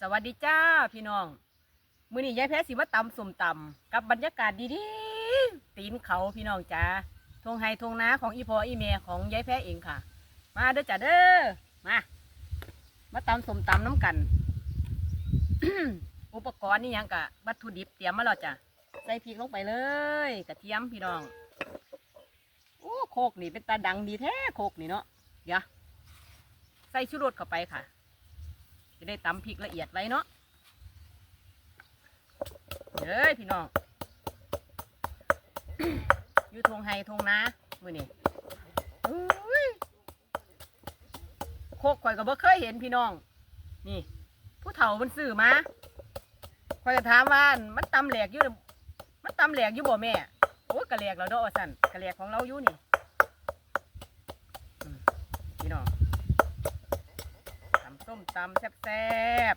สวัสดีจ้าพี่น้อง มื้อนี้ยายแพ้สิมาตำสมตำกับบรรยากาศดีๆ ตีนเขาพี่น้องจ้าทงไฮทงนาของอีพออีเมของยายแพ้เองค่ะ มาเด้อจ้าเด้อมา มาตำสมตำน้ำกัน อุปกรณ์นี่ยังกะวัตถุดิบเตรียมมาแล้วจ้ะใส่พริกลงไปเลยกระเทียมพี่น้องโอ้โคกนี่เป็นตาดังดีแท้โคกนี่เนาะเดี๋ยวใส่ชูรสเข้าไปค่ะ ได้ตำพริกละเอียดไว้เนาะเฮ้ยพี่น้อง อยู่ทงไฮทงนามือนี้โคกข่อยก็บ่เคยเห็นพี่น้อง นี่ ผู้เฒ่ามันซื้อมาข่อยก็ถามว่าอั่นมันตำแหลกอยู่เด้อมันตำแหลกอยู่บ่แม่โอ้กระแหลกแล้วเด้อสั่นกระแหลกของเราอยู่นี่พี่น้อง ส้มตำแซ่บ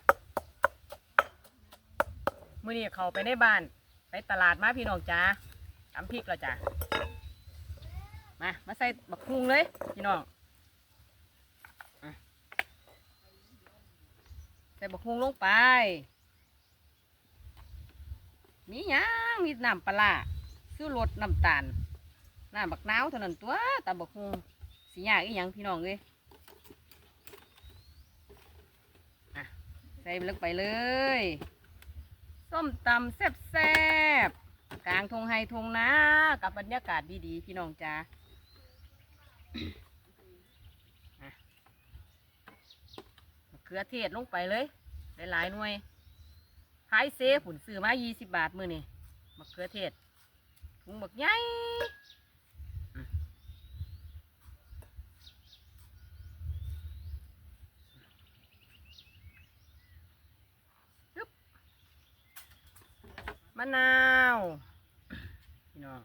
ๆมื้อนี้เขาไปในบ้าน ไปตลาดมาพี่น้องจ้าตำพริกแล้วจ้ามา มาใส่บักฮุงเลยพี่น้องใส่บักฮุงลงไป มีหยังมีน้ำปลาซื้อรสน้ำตาลน้ำบักนาวเท่านั้นตัวตำบักฮุงสีหยากอีหยังพี่น้องเลย ใส่ ลงไปเลย ส้มตำแซ่บๆกลางทงไฮทงนากับบรรยากาศดีๆ พี่น้องจ้ามะเขือเทศลงไปเลย หลายๆหน่วยขายเซผุนซื้อมา 20 บาทมือนี่มะเขือเทศถุงบักใหญ่ มะนาวพี่น้อง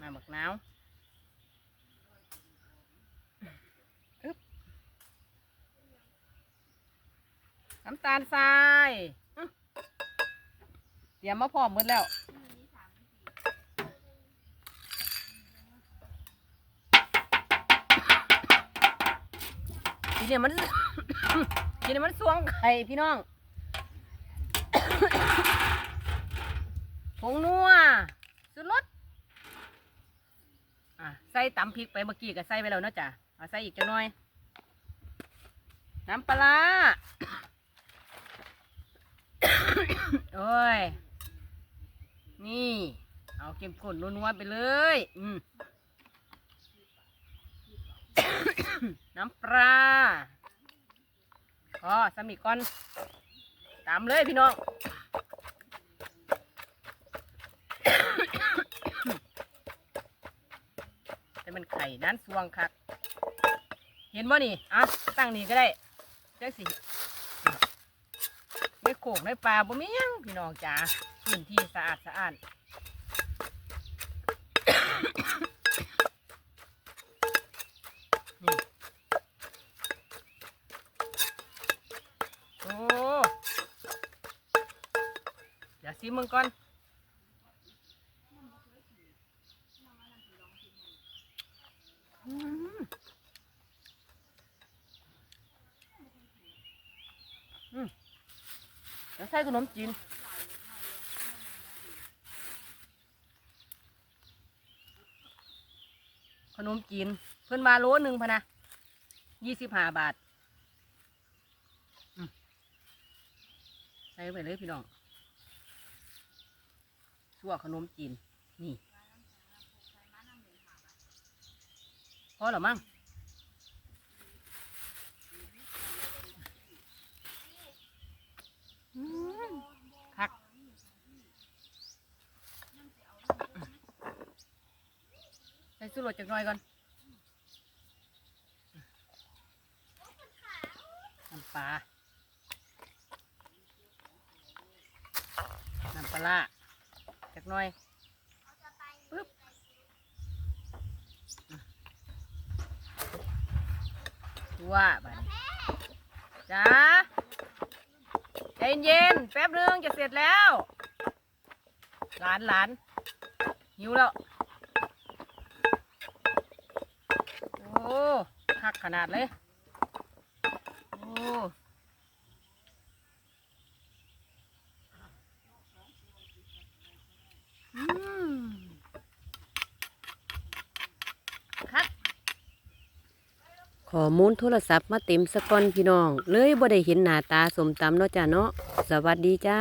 มาบักนาวอึ๊บน้ำตาลทรายเตรียมมาพร้อมหมดแล้วทีนี้มันทีนี้มันสวงไข่พี่น้อง ผงนัวสุดรสอะใส่ตำพริกไปเมื่อกี้ก็ใส่ไปแล้วเนาะจ้ะเอาใส่อีกจังหน่อย น้ำปลาโอ้ย นี่ เอาเค็มข้นนัวๆไปเลย อืมน้ำปลาพอสมิก่อน ตามเลยพี่น้อง แต่มันไข่นั้นสวงคัก เห็นบ่นี่อะตั้งนี่ก็ได้จังสิไม่โขกไม่ปลาบ่มียังพี่น้องจ๋าพื้นที่สะอาดสะอาดนี่โอ้เดี๋ยวซิมึงก่อน อืมอืมเดี๋ยว ใส่ขนมจีนขนมจีน เพิ่นมาโลหนึ่งพะนะยี่สิบห้าบาทใส่ไปเลยพี่น้องชั่วขนมจีน นี่พอหรอมั้งอืมคัก ใส่สุ รสจากหน่อยก่อนน้ำปลาน้ำปลาจากหน่อยปึ๊บว่าบัดจ้าใจเย็นๆแป๊บนึงจะเสร็จแล้ว หลานหลานหิวแล้ว อ้หักขนาดเลย โอ้ขอมูลโทรศัพท์มาเต็มสก่อนพี่น้อง เลยบ่ได้เห็นหน้าตาสมตำเนาะจ้าเนาะ สวัสดีจ้า